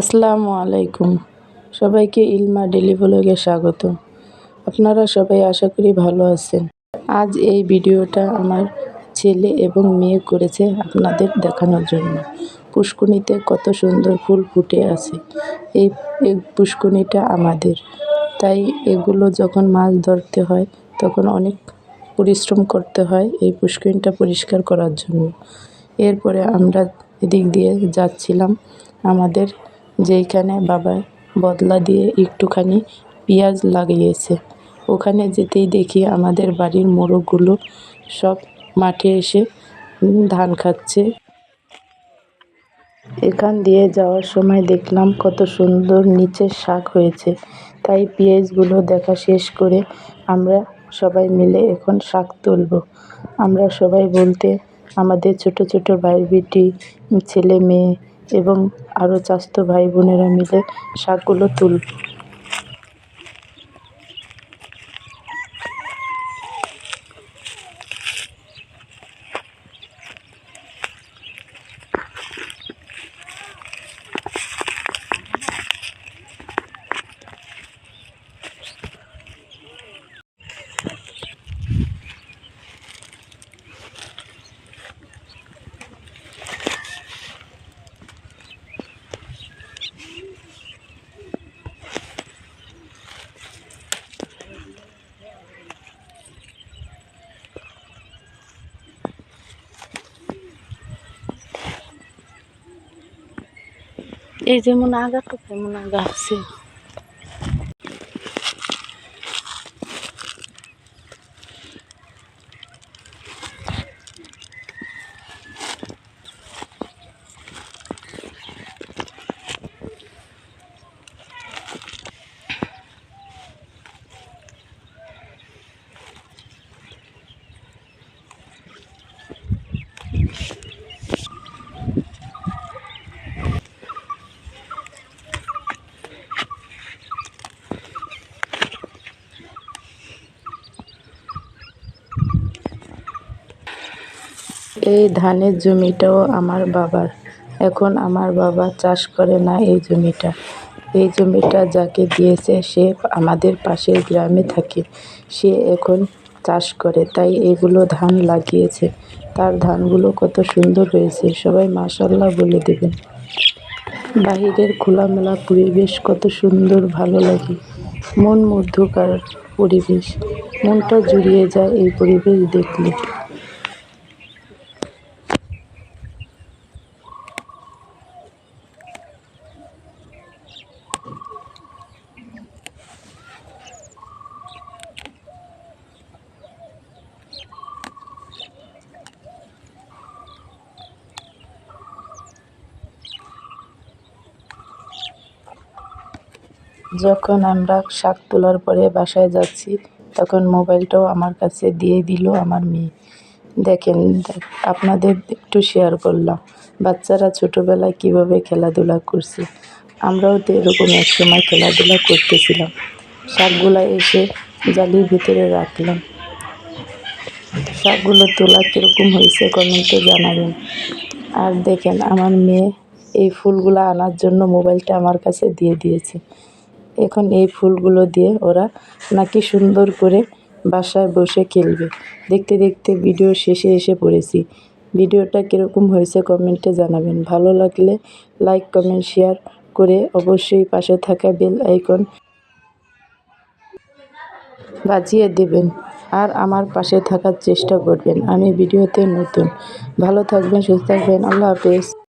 আসসালামু আলাইকুম। সবাইকে ইলমা ডেলি ব্লগে স্বাগত। আপনারা সবাই আশা করি ভালো আছেন। আজ এই ভিডিওটা আমার ছেলে এবং মেয়ে করেছে আপনাদের দেখানোর জন্য। পুষ্কুনিতে কত সুন্দর ফুল ফুটে আছে। এই পুষ্কুনিটা আমাদের। তাই এগুলো যখন মাছ ধরতে হয়, তখন অনেক পরিশ্রম করতে হয় এই পুষ্করিণীটা পরিষ্কার করার জন্য। এরপরে আমরা এদিক দিয়ে যাচ্ছিলাম আমাদের যেইখানে বাবা বদলা দিয়ে একটুখানি পেঁয়াজ লাগিয়েছে। ওখানে যেতেই দেখি আমাদের বাড়ির মোরগগুলো সব মাঠে এসে ধান খাচ্ছে। এখান দিয়ে যাওয়ার সময় দেখলাম কত সুন্দর নিচের শাক হয়েছে। তাই পেঁয়াজগুলো দেখা শেষ করে আমরা সবাই মিলে এখন শাক তুলব। আমরা সবাই বলতে আমাদের ছোট ছোট ভাই বেটি ছেলে মেয়ে এবং আরও চাস্তো ভাই বোনেরা মিলে শাকগুলো তুলব এই যেমন আগা তো তেমন আগা আছে এই ধানের জমিটাও আমার বাবার। এখন আমার বাবা চাষ করে না এই জমিটা। এই জমিটা যাকে দিয়েছে, সে আমাদের পাশের গ্রামে থাকে। সে এখন চাষ করে, তাই এগুলো ধান লাগিয়েছে। তার ধানগুলো কত সুন্দর হয়েছে, সবাই মাশাল্লাহ বলে দেবেন। বাহিরের খোলামেলা পরিবেশ কত সুন্দর, ভালো লাগে। মন মুগ্ধকার পরিবেশ। মনটা জুড়িয়ে যায় এই পরিবেশ দেখলে। যখন আমরা শাক তোলার পরে বাসায় যাচ্ছি, তখন মোবাইলটাও আমার কাছে দিয়ে দিল আমার মেয়ে। দেখেন আপনাদের একটু শেয়ার করলাম। বাচ্চারা ছোটোবেলায় কীভাবে খেলাধুলা করছে? আমরাও তো এরকম এক সময় খেলাধুলা করতেছিলাম। শাকগুলো এসে জালির ভিতরে রাখলাম। শাকগুলো তোলা কীরকম হয়েছে কমেন্টে জানাবেন। আর দেখেন, আমার মেয়ে এই ফুলগুলো আনার জন্য মোবাইলটা আমার কাছে দিয়ে দিয়েছে। এখন এই ফুলগুলো দিয়ে ওরা নাকি সুন্দর করে বাসায় বসে খেলবে। দেখতে দেখতে ভিডিও শেষে এসে পড়েছি। ভিডিওটা কীরকম হয়েছে কমেন্টে জানাবেন। ভালো লাগলে লাইক, কমেন্ট, শেয়ার করে অবশ্যই পাশে থাকা বেল আইকন বাজিয়ে দেবেন আর আমার পাশে থাকার চেষ্টা করবেন। আমি ভিডিওতে নতুন। ভালো থাকবেন, সুস্থ থাকবেন। আল্লাহ হাফেজ।